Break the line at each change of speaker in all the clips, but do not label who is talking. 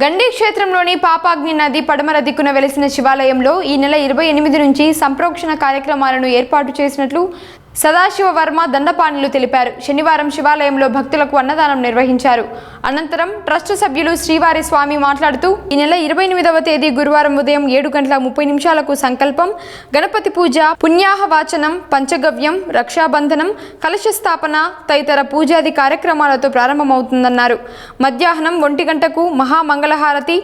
గండి క్షేత్రంలోని పాపాగ్ని నది పడమర దిక్కున వెలిసిన శివాలయంలో ఈ నెల ఇరవై ఎనిమిది నుంచి సంప్రోక్షణ కార్యక్రమాలను ఏర్పాటు చేసినట్లు సదాశివ వర్మ తెలిపారు. శనివారం శివాలయంలో భక్తులకు అన్నదానం నిర్వహించారు. అనంతరం ట్రస్ట్ సభ్యులు శ్రీవారి స్వామి మాట్లాడుతూ ఈ నెల ఇరవై ఎనిమిదవ తేదీ గురువారం ఉదయం ఏడు గంటల ముప్పై నిమిషాలకు సంకల్పం గణపతి పూజ పుణ్యాహ వాచనం పంచగవ్యం రక్షాబంధనం కలశ స్థాపన తదితర పూజాది కార్యక్రమాలతో ప్రారంభమవుతుందన్నారు. మధ్యాహ్నం ఒంటి గంటకు మహామంగళహారతి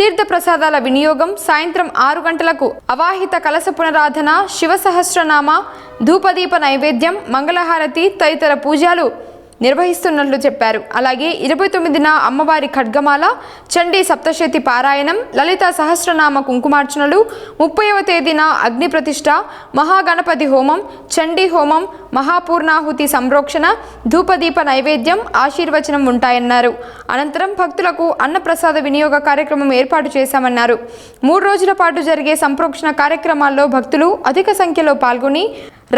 తీర్థ ప్రసాదాల వినియోగం సాయంత్రం ఆరు గంటలకు. అవాహిత కలస పునరాధన శివ సహస్రనామ ధూపదీప నైవేద్యం మంగళహారతి తదితర పూజలు. నిర్వహిస్తున్నట్లు చెప్పారు. అలాగే ఇరవై తొమ్మిదిన అమ్మవారి ఖడ్గమాల చండీ సప్తశతి పారాయణం లలిత సహస్రనామ కుంకుమార్చనలు ముప్పైవ తేదీన అగ్ని ప్రతిష్ట మహాగణపతి హోమం చండీ హోమం మహాపూర్ణాహుతి సంప్రోక్షణ ధూపదీప నైవేద్యం ఆశీర్వచనం ఉంటాయన్నారు. అనంతరం భక్తులకు అన్నప్రసాద వినియోగ కార్యక్రమం ఏర్పాటు చేశామన్నారు. మూడు రోజుల పాటు జరిగే సంప్రోక్షణ కార్యక్రమాల్లో భక్తులు అధిక సంఖ్యలో పాల్గొని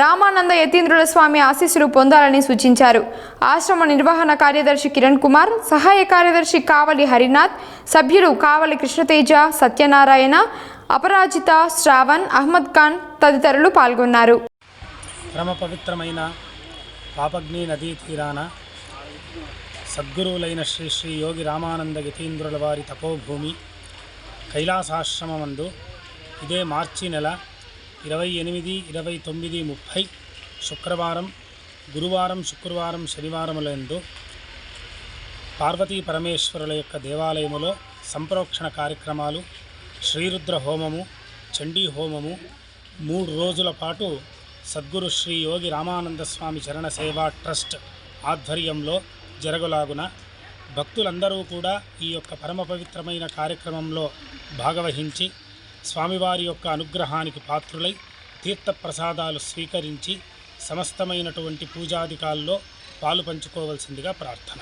రామానంద యతీంద్రుల స్వామి ఆశీస్సులు పొందాలని సూచించారు. ఆశ్రమ నిర్వహణ కార్యదర్శి కిరణ్ కుమార్ సహాయ కార్యదర్శి కావలి హరినాథ్ సభ్యులు కావలి కృష్ణతేజ సత్యనారాయణ అపరాజిత శ్రావణ్ అహ్మద్ ఖాన్ తదితరులు పాల్గొన్నారు.
పరమ పవిత్రమైన పాపగ్ని నదీ తీరాన సద్గురువులైన శ్రీ శ్రీ యోగి రామానంద యతీంద్రుల వారి తపోభూమి కైలాసాశ్రమమందు ఇదే మార్చి నెల ఇరవై ఎనిమిది ఇరవై తొమ్మిది ముప్పై శుక్రవారం గురువారం శుక్రవారం శనివారములందు పార్వతీ పరమేశ్వరుల యొక్క దేవాలయములో సంప్రోక్షణ కార్యక్రమాలు శ్రీరుద్ర హోమము చండీ హోమము మూడు రోజుల పాటు సద్గురు శ్రీ యోగి రామానంద స్వామి చరణ సేవా ట్రస్ట్ ఆధ్వర్యంలో జరగలాగున భక్తులందరూ కూడా ఈ యొక్క పరమ పవిత్రమైన కార్యక్రమంలో భాగవహించి స్వామివారి యొక్క అనుగ్రహానికి పాత్రులై తీర్థప్రసాదాలు స్వీకరించి సమస్తమైనటువంటి పూజాధికాల్లో పాలు పంచుకోవలసిందిగా ప్రార్థన.